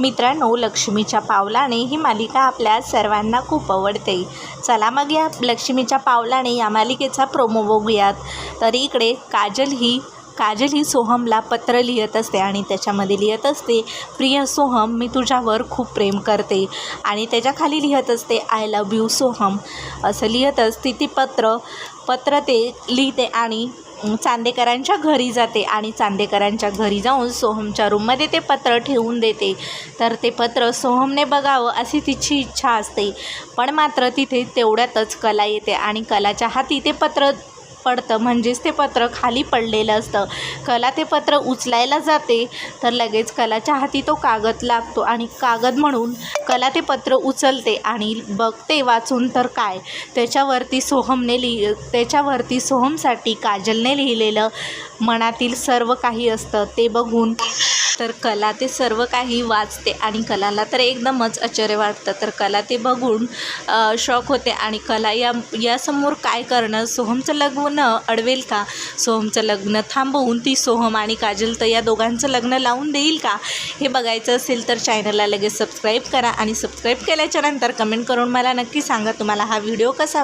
मित्रांनो लक्ष्मीच्या पावलाने ही मालिका आपल्या सर्वांना खूप आवडते. चला मग या लक्ष्मीच्या पावलाने या मालिकेचा प्रोमो बघूयात. तर इकडे काजल ही काजल ही सोहमला पत्र लिहित असते आणि त्याच्यामध्ये लिहित असते प्रिय सोहम मी तुझ्यावर खूप प्रेम करते. आणि त्याच्याखाली लिहित असते आय लव यू सोहम. असं लिहित असते ती पत्र पत्र ते लिहिते आणि चांदेकरांच्या घरी जाते आणि चांदेकरांच्या घरी जाऊन सोहमच्या रूममध्ये ते पत्र ठेवून देते. तर ते पत्र सोहमने बघावं अशी तिची इच्छा असते. पण मात्र तिथे तेवढ्यातच कला येते आणि कलाच्या हाती ते पत्र पडतं. म्हणजेच ते पत्र खाली पडलेलं असतं. कला ते पत्र उचलायला जाते तर लगेच कलाच्या हाती तो कागद लागतो. आणि कागद म्हणून कला ते पत्र उचलते आणि बघते वाचून तर काय. त्याच्यावरती सोहमने लिहि त्याच्यावरती सोहमसाठी काजलने लिहिलेलं मनातील सर्व काही असतं. ते बघून तर कला ते सर्व काही वाचते आणि कलाला तर एकदमच आश्चर्य वाटतं. तर कला ते बघून शॉक होते आणि कला या यासमोर काय करणं सोहमचं लग्न अडवेल का? सोहमचं लग्न थांबवून ती सोहम आणि काजल तर या दोघांचं लग्न लावून देईल का? हे बघायचं असेल तर चॅनलला लगेच सबस्क्राईब करा आणि सबस्क्राईब केल्याच्यानंतर कमेंट करून मला नक्की सांगा तुम्हाला हा व्हिडिओ कसा